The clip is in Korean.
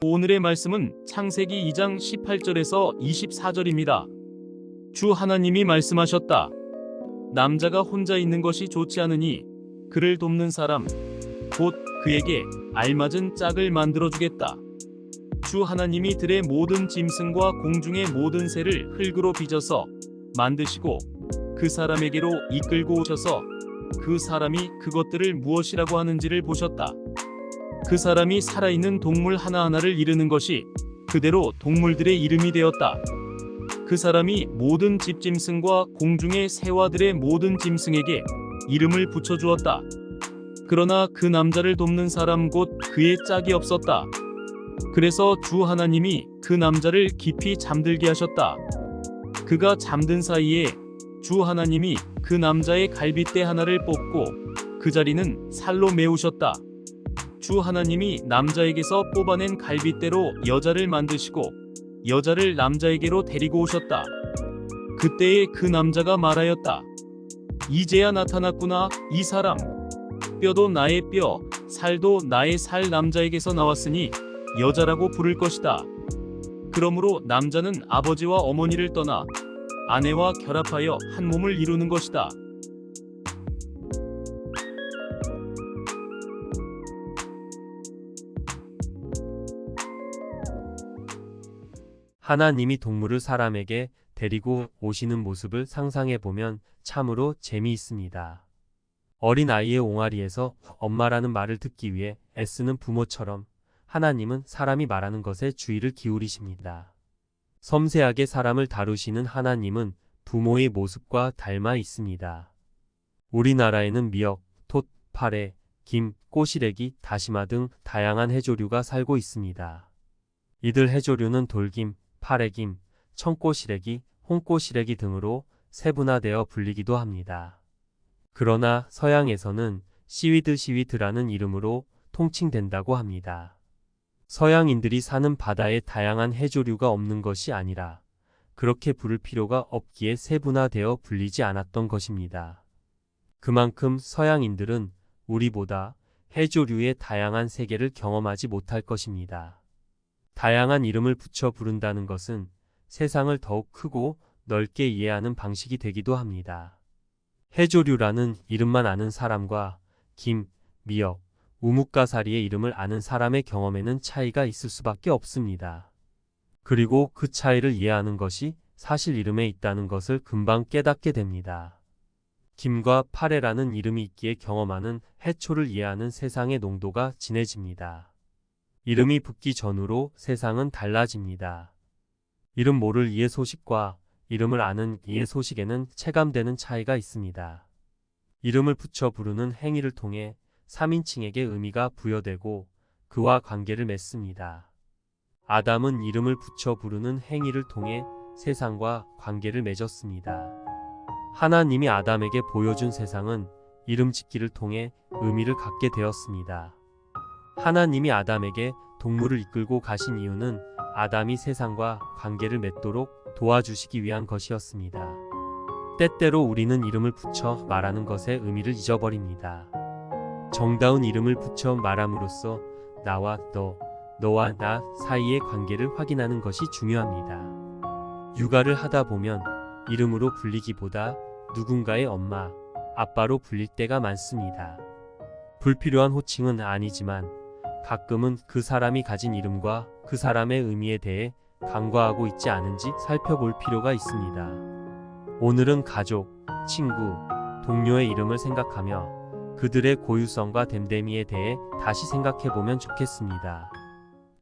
오늘의 말씀은 창세기 2장 18절에서 24절입니다. 주 하나님이 말씀하셨다. 남자가 혼자 있는 것이 좋지 않으니 그를 돕는 사람 곧 그에게 알맞은 짝을 만들어 주겠다. 주 하나님이 들의 모든 짐승과 공중의 모든 새를 흙으로 빚어서 만드시고 그 사람에게로 이끌고 오셔서 그 사람이 그것들을 무엇이라고 하는지를 보셨다. 그 사람이 살아있는 동물 하나하나를 이르는 것이 그대로 동물들의 이름이 되었다. 그 사람이 모든 집짐승과 공중의 새와들의 모든 짐승에게 이름을 붙여주었다. 그러나 그 남자를 돕는 사람 곧 그의 짝이 없었다. 그래서 주 하나님이 그 남자를 깊이 잠들게 하셨다. 그가 잠든 사이에 주 하나님이 그 남자의 갈빗대 하나를 뽑고 그 자리는 살로 메우셨다. 주 하나님이 남자에게서 뽑아낸 갈빗대로 여자를 만드시고 여자를 남자에게로 데리고 오셨다. 그때에 그 남자가 말하였다. 이제야 나타났구나 이 사람. 뼈도 나의 뼈, 살도 나의 살 남자에게서 나왔으니 여자라고 부를 것이다. 그러므로 남자는 아버지와 어머니를 떠나 아내와 결합하여 한 몸을 이루는 것이다. 하나님이 동물을 사람에게 데리고 오시는 모습을 상상해 보면 참으로 재미있습니다. 어린 아이의 옹알이에서 엄마라는 말을 듣기 위해 애쓰는 부모처럼 하나님은 사람이 말하는 것에 주의를 기울이십니다. 섬세하게 사람을 다루시는 하나님은 부모의 모습과 닮아 있습니다. 우리나라에는 미역, 톳, 파래, 김, 꼬시래기, 다시마 등 다양한 해조류가 살고 있습니다. 이들 해조류는 돌김, 파래김, 청꼬시래기, 홍꼬시래기 등으로 세분화되어 불리기도 합니다. 그러나 서양에서는 시위드 시위드라는 이름으로 통칭된다고 합니다. 서양인들이 사는 바다에 다양한 해조류가 없는 것이 아니라 그렇게 부를 필요가 없기에 세분화되어 불리지 않았던 것입니다. 그만큼 서양인들은 우리보다 해조류의 다양한 세계를 경험하지 못할 것입니다. 다양한 이름을 붙여 부른다는 것은 세상을 더욱 크고 넓게 이해하는 방식이 되기도 합니다. 해조류라는 이름만 아는 사람과 김, 미역, 우뭇가사리의 이름을 아는 사람의 경험에는 차이가 있을 수밖에 없습니다. 그리고 그 차이를 이해하는 것이 사실 이름에 있다는 것을 금방 깨닫게 됩니다. 김과 파래라는 이름이 있기에 경험하는 해초를 이해하는 세상의 농도가 진해집니다. 이름이 붙기 전후로 세상은 달라집니다. 이름 모를 이해 소식과 이름을 아는 이해 소식에는 체감되는 차이가 있습니다. 이름을 붙여 부르는 행위를 통해 3인칭에게 의미가 부여되고 그와 관계를 맺습니다. 아담은 이름을 붙여 부르는 행위를 통해 세상과 관계를 맺었습니다. 하나님이 아담에게 보여준 세상은 이름 짓기를 통해 의미를 갖게 되었습니다. 하나님이 아담에게 동물을 이끌고 가신 이유는 아담이 세상과 관계를 맺도록 도와주시기 위한 것이었습니다. 때때로 우리는 이름을 붙여 말하는 것의 의미를 잊어버립니다. 정다운 이름을 붙여 말함으로써 나와 너, 너와 나 사이의 관계를 확인하는 것이 중요합니다. 육아를 하다 보면 이름으로 불리기보다 누군가의 엄마, 아빠로 불릴 때가 많습니다. 불필요한 호칭은 아니지만 가끔은 그 사람이 가진 이름과 그 사람의 의미에 대해 간과하고 있지 않은지 살펴볼 필요가 있습니다. 오늘은 가족, 친구, 동료의 이름을 생각하며 그들의 고유성과 됨됨이에 대해 다시 생각해 보면 좋겠습니다.